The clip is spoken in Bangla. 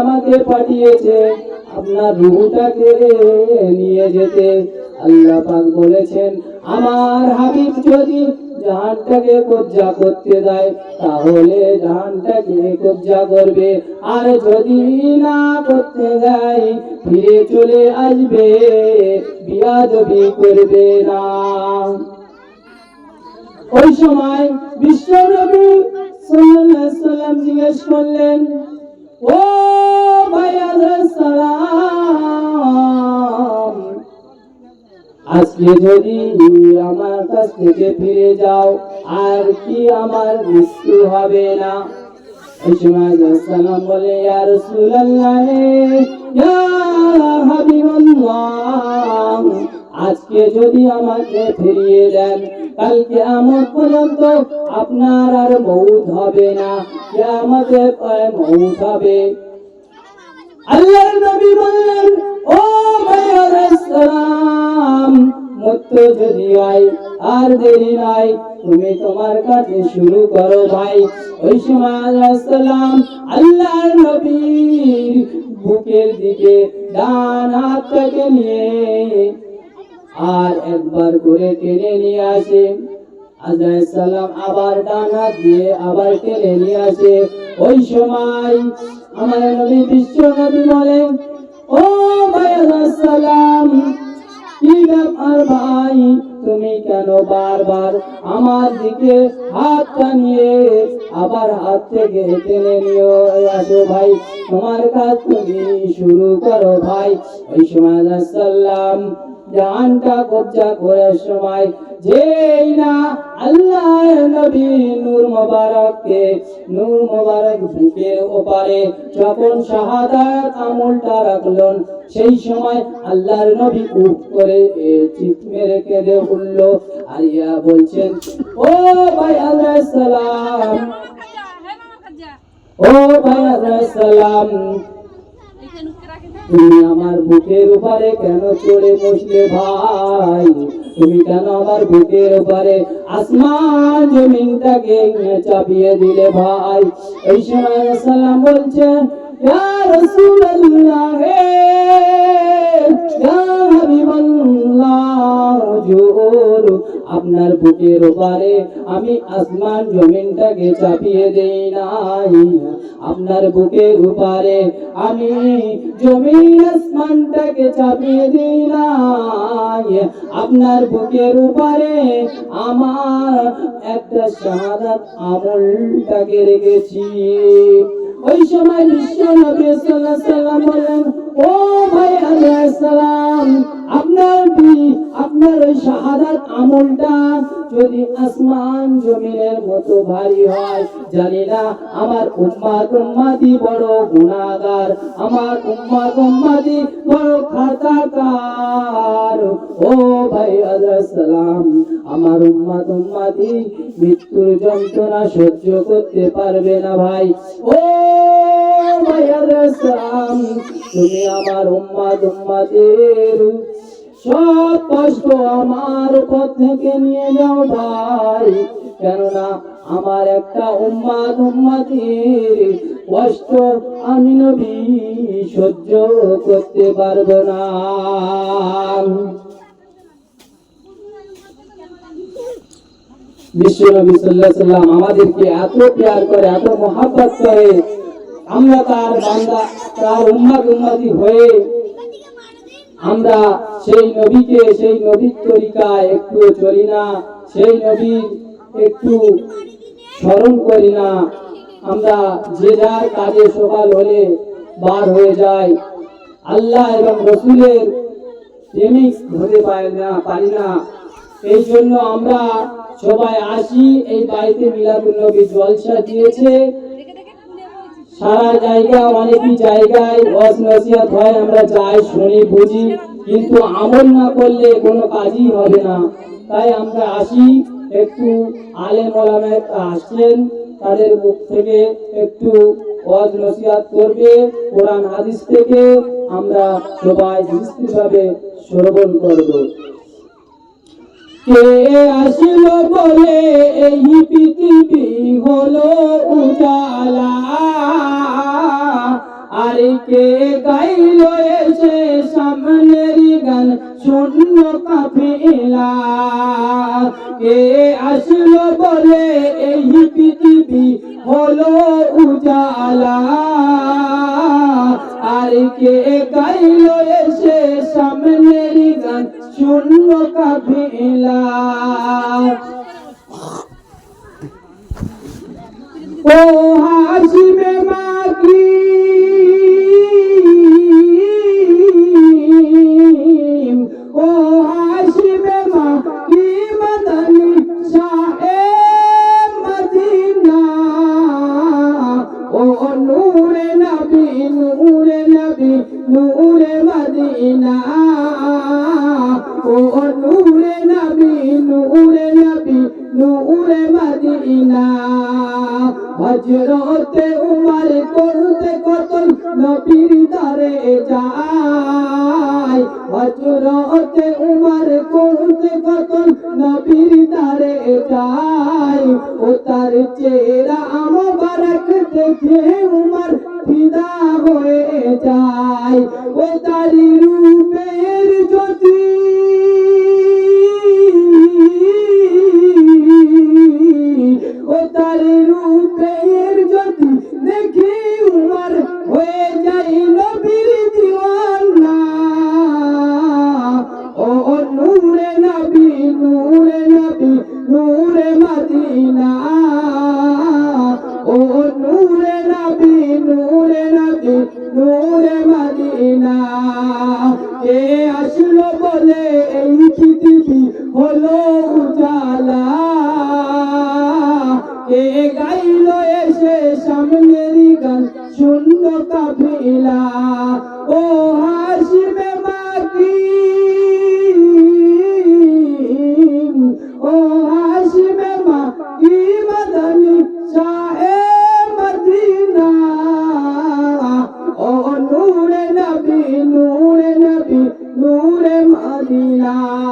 আমাকে পাঠিয়েছে। আপনার রুহটাকে নিয়ে যেতে আল্লাহ পাক বলেছেন, আমার হাবিব যদি জাহানটাকে কব্জা করতে দেয়, তাহলে জাহানটাকে কব্জা করবে। আর যদি না করতে দেয়, ফিরে চলে আসবে। বিয়াদবি করবে না। ওই সময় বিশ্বনবী সাল্লাল্লাহু আলাইহি জিজ্ঞেস করলেন, ও আজকে যদি আমার কাছ থেকে ফিরে যাও, আর কি আমার মৃত্যু হবে না? আজকে যদি আমাকে ফিরিয়ে দেন কালকে আমার পর্যন্ত আপনার আর মৌত হবে না। আমাকে মৌত হবে। আল্লাহর নবী বললেন ও ভাই আলাইহিস সালাম মৃত্যু যদি হয় আর দেরি নাই, তুমি তোমার কাজে শুরু করো ভাই। ওই সময় আলাইহিস সালাম আল্লাহর নবীর বুকের দিকে ডান হাতটাকে নিয়ে আর একবার করে টেনে নিয়ে আসে। আজরাইল সালাম আবার ডান হাত দিয়ে আবার টেনে নিয়ে আসে। ওই সময় আমার নবী বিশ্ব নবী বলেন, ও সালাম ভাই? তুমি কেন বারবার আমার দিকে হাতটা নিয়ে আবার হাত থেকে টেনে নিয়ে আসো ভাই? তোমার কাজ তুমি শুরু করো ভাই। ওই সময় সাল্লাম জানটা কবজা করার সময় যেই না আল্লাহ নবী নূর মোবারককে নূর মোবারক বুকের ওপারে যখন শাহাদাত আমলটা রাখলেন সেই সময় আল্লাহর নবী উঠ করে চিৎ মেরে কেঁদে উঠল। আর ইয়া বলছেন ও ভাই আল্লাহ সালাম ও ভাই আল্লাহ সালাম তুমি আমার বুকের উপরে কেন চড়ে বসলে ভাই? তুমি কেন আমার বুকের উপরে আসমান জমিনটাকে চাপিয়ে দিলে ভাই? এই সময় সালাম বলছেন, ইয়া রাসূলুল্লাহ আপনার বুকের উপরে আমি আসমান জমিনটাকে চাপিয়ে দেই নাই। আপনার বুকের উপরে আমি জমিন আসমানটাকে চাপিয়ে দিই নাই। আপনার বুকের উপরে আমার একটা শাহাদাত আমলটাকে রেখেছি। ওই সময় বিশ্ব নবী সাল্লাল্লাহু আলাইহি বলেন ও ভাই আলাইহিস সালাম শাহাদাত আমলটা যদি আসমান জমিনের মতো ভারী হয়, জানি না আমার উম্মাত উম্মাতি বড় গুনাহগার, আমার উম্মাত উম্মাতি বড় খাতাকার ও ভাই সালাম, আমার উম্মাত উম্মাতি মৃত্যুর যন্ত্রণা সহ্য করতে পারবে না ভাই। ও ভাই সালাম, তুমি আমার উম্মাত উম্মাতির সব কষ্ট আমার উপর থেকে নিয়ে যাও ভাই। কেননা আমার একটা উম্মাদ উম্মাতির কষ্ট আমি নবী সহ্য করতে পারব না। বিশ্ব নবী আলাইহি সাল্লাম আমাদেরকে এত প্যার করে, এত মহাব্বত করে, আমরা তার বান্দা, তার উম্মাদ উম্মাতি হয়ে আমরা সেই নবীকে, সেই নবীর তরিকায় একটু চলি না, সেই নবীর একটু স্মরণ করি না। আমরা যে যার কাজে সকাল হলে বার হয়ে যায় আল্লাহ এবং রসুলের প্রেমিক হতে পারি না পারি না। এই জন্য আমরা সবাই আসি, এই বাড়িতে মিলাদুল নবী জলসা দিয়েছে। সারা জায়গা, অনেকই জায়গায় ওয়াজ নসিহত হয়, আমরা যাই, শুনি, বুঝি। কিন্তু আমল না করলে কোনো কাজই হবে না। তাই আমরা আসি, একটু আলেম ওলামের আসছেন, তাদের মুখ থেকে একটু ওয়াজ নসিহত করবে, কোরআন, হাদিস থেকে আমরা সবাই বিস্তৃতভাবে শ্রবণ করব। কে আসিল বলে, এই পৃথিবী হলো উজালা কে আসলো বলে এই পৃথিবী হলো উজালা। আর কে গাইল এসে সামনের গান? শূন্য কাফেলা। মদিনা হজরতে উমর করতে কতল নবীর দারে যায়। হজরতে উমর করতে কতল নবীর দারে যায়। ও তার চেহারা মোবারক দেখে উমর ফিদা হয়ে যায়। ও তার রূপের জ্যোতি মদিনা। কে আসলো বলে এই পৃথিবী হলো উজালা। কে গাইল এসে সামনের গান শূন্য কাফিলা। ও হাসিবে নবী